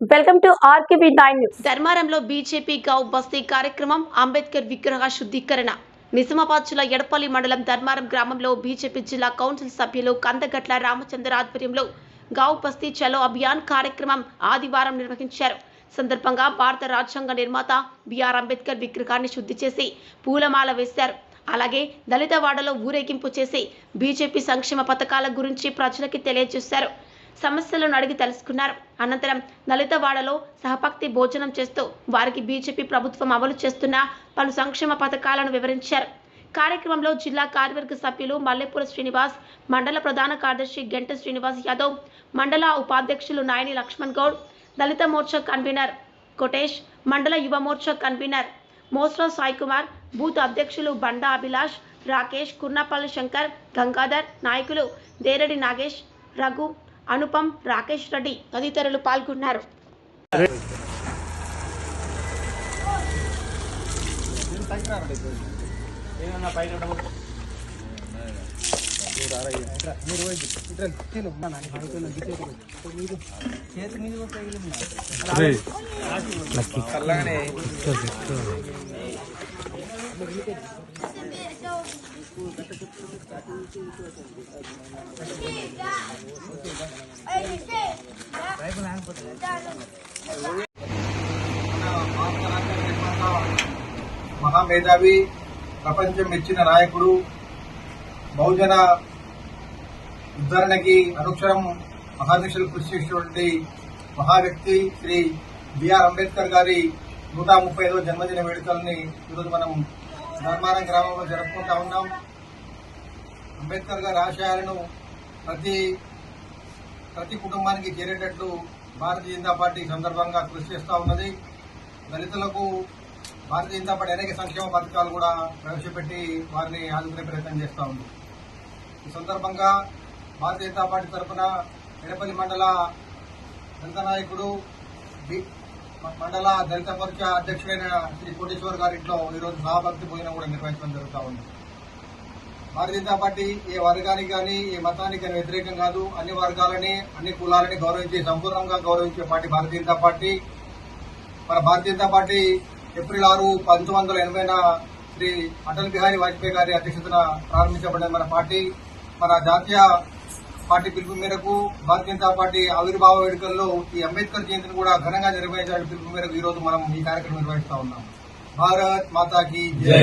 Welcome to RKB nine news. ధర్మారంలో BJP గౌ బస్తీ కార్యక్రమం అంబేద్కర్ విగ్రహ శుద్ధీకరణ. నిజామాబాద్ జిల్లా ఎడపల్లి మండలం ధర్మారం గ్రామంలో బీజేపీ జిల్లా కౌన్సిల్ సభ్యులు కందగట్ల రామచంద్ర ఆధ్వర్యంలో గౌ బస్తీ చలో అభియాన్ కార్యక్రమం ఆదివారం నిర్వహించారు. సందర్భంగా భారత రాజ్యాంగ నిర్మాత బిఆర్ అంబేద్కర్ విగ్రహాన్ని శుద్ధి చేసి పూలమాల వేశారు. అలాగే దళితవాడలో ఊరేగింపు చేసి బీజేపీ సంక్షేమ పథకాల గురించి ప్రజలకి తెలియజేశారు. సమస్యలను అడిగి తెలుసుకున్నారు. అనంతరం దళితవాడలో సహపక్తి భోజనం చేస్తూ వారికి బీజేపీ ప్రభుత్వం అమలు చేస్తున్న పలు సంక్షేమ పథకాలను వివరించారు. కార్యక్రమంలో జిల్లా కార్యవర్గ సభ్యులు మల్లెపూల శ్రీనివాస్ మండల ప్రధాన కార్యదర్శి గంట శ్రీనివాస్ యాదవ్ మండల ఉపాధ్యక్షులు నాయని లక్ష్మణ్ గౌడ్ దళిత మోర్చా కన్వీనర్ కోటేష్ మండల యువ మోర్చా కన్వీనర్ మోస్రా సాయి కుమార్ బూత్ అధ్యక్షులు బండా అభిలాష్ రాకేష్ కుర్నపల్లి శంకర్ గంగాధర్ నాయకులు దేరడి నాగేష్ రఘు అనుపం రాకేష్ రెడ్డి తదితరులు పాల్గొన్నారు. మహామేధావి ప్రపంచం మెచ్చిన నాయకుడు బహుజన ఉద్ధరణకి అనుక్షరం మహాదీక్షలు కృషి చేసినటువంటి మహా వ్యక్తి శ్రీ బిఆర్ అంబేద్కర్ గారి నూట ముప్పై ఐదో జన్మదిన వేడుకల్ని ఈరోజు మనం ధర్మారం గ్రామంలో జరుపుకుంటా ఉన్నాం. అంబేద్కర్ గారి ఆశయాలను ప్రతి ప్రతి కుటుంబానికి చేరేటట్లు భారతీయ జనతా పార్టీ సందర్భంగా కృషి చేస్తూ ఉన్నది. దళితులకు భారతీయ జనతా పార్టీ అనేక సంక్షేమ పథకాలు కూడా ప్రవేశపెట్టి వారిని ఆదుకునే ప్రయత్నం చేస్తూ ఉంది. ఈ సందర్భంగా భారతీయ జనతా పార్టీ తరఫున ఎడపల్లి మండల దళిత నాయకుడు మండల దళిత మోర్చా అధ్యక్షుడైన శ్రీ కోటేశ్వర్ గారింట్లో ఈరోజు సహభక్తి భోజనం కూడా నిర్వహించడం జరుగుతూ ఉంది. భారతీయ జనతా పార్టీ ఏ వర్గానికి కానీ ఏ మతానికి కానీ వ్యతిరేకం కాదు. అన్ని వర్గాలని అన్ని కులాలని గౌరవించి సంపూర్ణంగా గౌరవించే పార్టీ భారతీయ జనతా పార్టీ. మన భారతీయ జనతా పార్టీ ఏప్రిల్ ఆరు పంతొమ్మిది వందల ఎనభైన శ్రీ అటల్ బిహారీ వాజ్పేయి గారి అధ్యక్షతన ప్రారంభించబడిన మన పార్టీ. మన జాతీయ పార్టీ పిలుపు మేరకు భారతీయ జనతా పార్టీ ఆవిర్భావ వేడుకల్లో ఈ అంబేద్కర్ జయంతిని కూడా ఘనంగా నిర్వహించాలని పిలుపు మేరకు ఈ రోజు మనం ఈ కార్యక్రమం నిర్వహిస్తా ఉన్నాం. భారత్ మాతాకి జై.